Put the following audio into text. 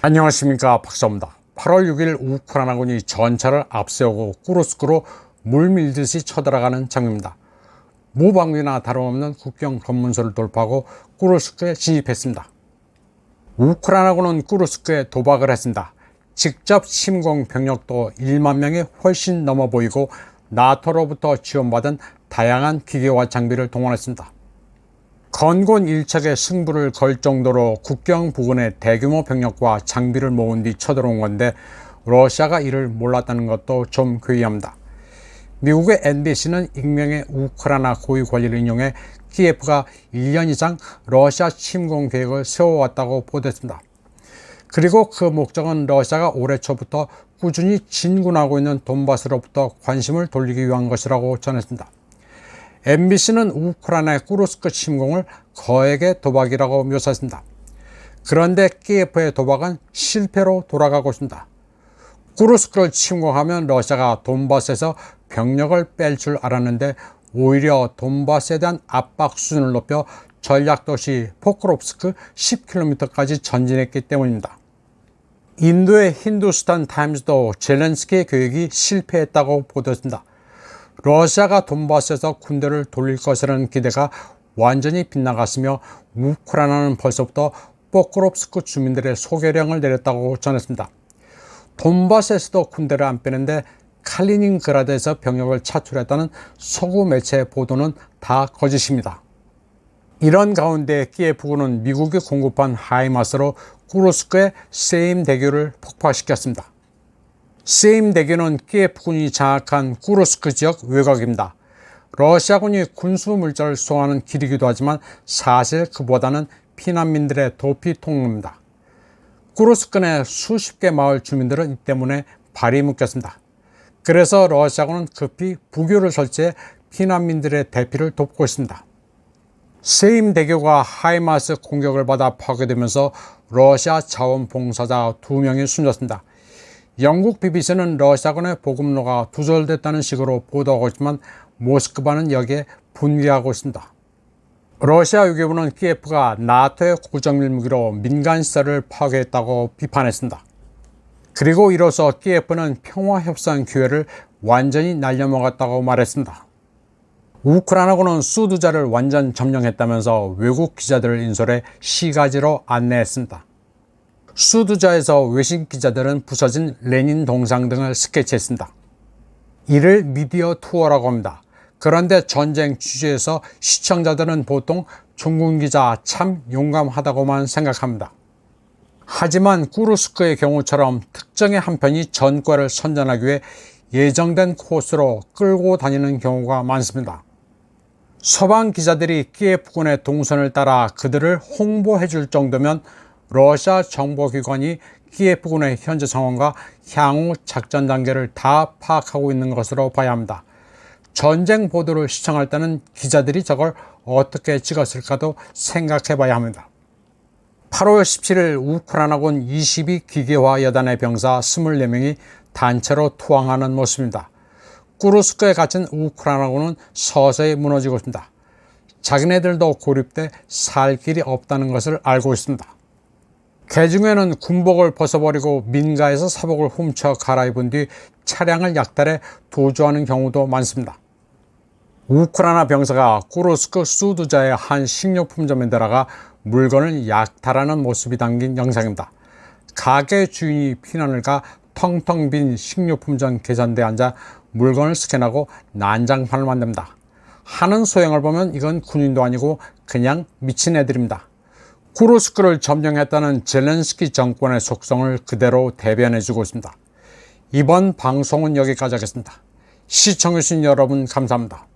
안녕하십니까 박사입니다. 8월 6일 우크라이나군이 전차를 앞세우고 꾸르스크로 물밀듯이 쳐들어가는 장면입니다. 무방비나 다름없는 국경 검문소를 돌파하고 꾸르스크에 진입했습니다. 우크라이나군은 꾸르스크에 도박을 했습니다. 직접 침공 병력도 1만 명이 훨씬 넘어 보이고 나토로부터 지원받은 다양한 기계와 장비를 동원했습니다. 건곤 일척의 승부를 걸 정도로 국경 부근에 대규모 병력과 장비를 모은 뒤 쳐들어온 건데 러시아가 이를 몰랐다는 것도 좀 괴이합니다. 미국의 NBC는 익명의 우크라이나 고위 관리를 인용해 키예프가 1년 이상 러시아 침공 계획을 세워왔다고 보도했습니다. 그리고 그 목적은 러시아가 올해 초부터 꾸준히 진군하고 있는 돈바스로부터 관심을 돌리기 위한 것이라고 전했습니다. MBC는 우크라이나의 꾸르스크 침공을 거액의 도박이라고 묘사했습니다. 그런데 키예프의 도박은 실패로 돌아가고 있습니다. 꾸르스크를 침공하면 러시아가 돈바스에서 병력을 뺄 줄 알았는데 오히려 돈바스에 대한 압박 수준을 높여 전략도시 포크롭스크 10km까지 전진했기 때문입니다. 인도의 힌두스탄 타임즈도 젤렌스키의 계획이 실패했다고 보도했습니다. 러시아가 돈바스에서 군대를 돌릴 것이라는 기대가 완전히 빗나갔으며 우크라이나는 벌써부터 포크롭스크 주민들의 소개령을 내렸다고 전했습니다. 돈바스에서도 군대를 안 빼는데 칼리닝그라드에서 병력을 차출했다는 서구 매체 보도는 다 거짓입니다. 이런 가운데 키예프군은 미국이 공급한 하이마스로 쿠르스크의 세임 대교를 폭파시켰습니다. 세임 대교는 키예프군이 장악한 쿠르스크 지역 외곽입니다. 러시아군이 군수 물자를 수송하는 길이기도 하지만 사실 그보다는 피난민들의 도피 통로입니다. 내 수십 개 마을 주민들은 이 때문에 발이 묶였습니다. 그래서 러시아군은 급히 부교를 설치해 피난민들의 대피를 돕고 있습니다. 세임 대교가 하이마스 공격을 받아 파괴되면서 러시아 자원봉사자 두 명이 숨졌습니다. 영국 BBC는 러시아군의 보급로가 두절됐다는 식으로 보도하고 있지만 모스크바는 여기에 분개하고 있습니다. 러시아 외교부는 키예프가 나토의 고정밀 무기로 민간 시설을 파괴했다고 비판했습니다. 그리고 이로써 키예프는 평화협상 기회를 완전히 날려먹었다고 말했습니다. 우크라이나군은 수두자를 완전 점령했다면서 외국 기자들을 인솔해 시가지로 안내했습니다. 수두자에서 외신 기자들은 부서진 레닌 동상 등을 스케치했습니다. 이를 미디어 투어라고 합니다. 그런데 전쟁 취재에서 시청자들은 보통 중국 기자 참 용감하다고만 생각합니다. 하지만 꾸르스크의 경우처럼 특정의 한 편이 전과를 선전하기 위해 예정된 코스로 끌고 다니는 경우가 많습니다. 서방 기자들이 키예프군의 동선을 따라 그들을 홍보해 줄 정도면 러시아 정보기관이 키예프군의 현재 상황과 향후 작전 단계를 다 파악하고 있는 것으로 봐야 합니다. 전쟁 보도를 시청할 때는 기자들이 저걸 어떻게 찍었을까도 생각해 봐야 합니다. 8월 17일 우크라이나군 22 기계화 여단의 병사 24명이 단체로 투항하는 모습입니다. 꾸르스크에 갇힌 우크라이나군은 서서히 무너지고 있습니다. 자기네들도 고립돼 살 길이 없다는 것을 알고 있습니다. 개중에는 군복을 벗어버리고 민가에서 사복을 훔쳐 갈아입은 뒤 차량을 약탈해 도주하는 경우도 많습니다. 우크라이나 병사가 꾸르스크 수두자의 한 식료품점에 들어가 물건을 약탈하는 모습이 담긴 영상입니다. 가게 주인이 피난을 가 텅텅 빈 식료품점 계산대에 앉아 물건을 스캔하고 난장판을 만듭니다. 하는 소행을 보면 이건 군인도 아니고 그냥 미친 애들입니다. 쿠르스크를 점령했다는 젤렌스키 정권의 속성을 그대로 대변해주고 있습니다. 이번 방송은 여기까지 하겠습니다. 시청해주신 여러분 감사합니다.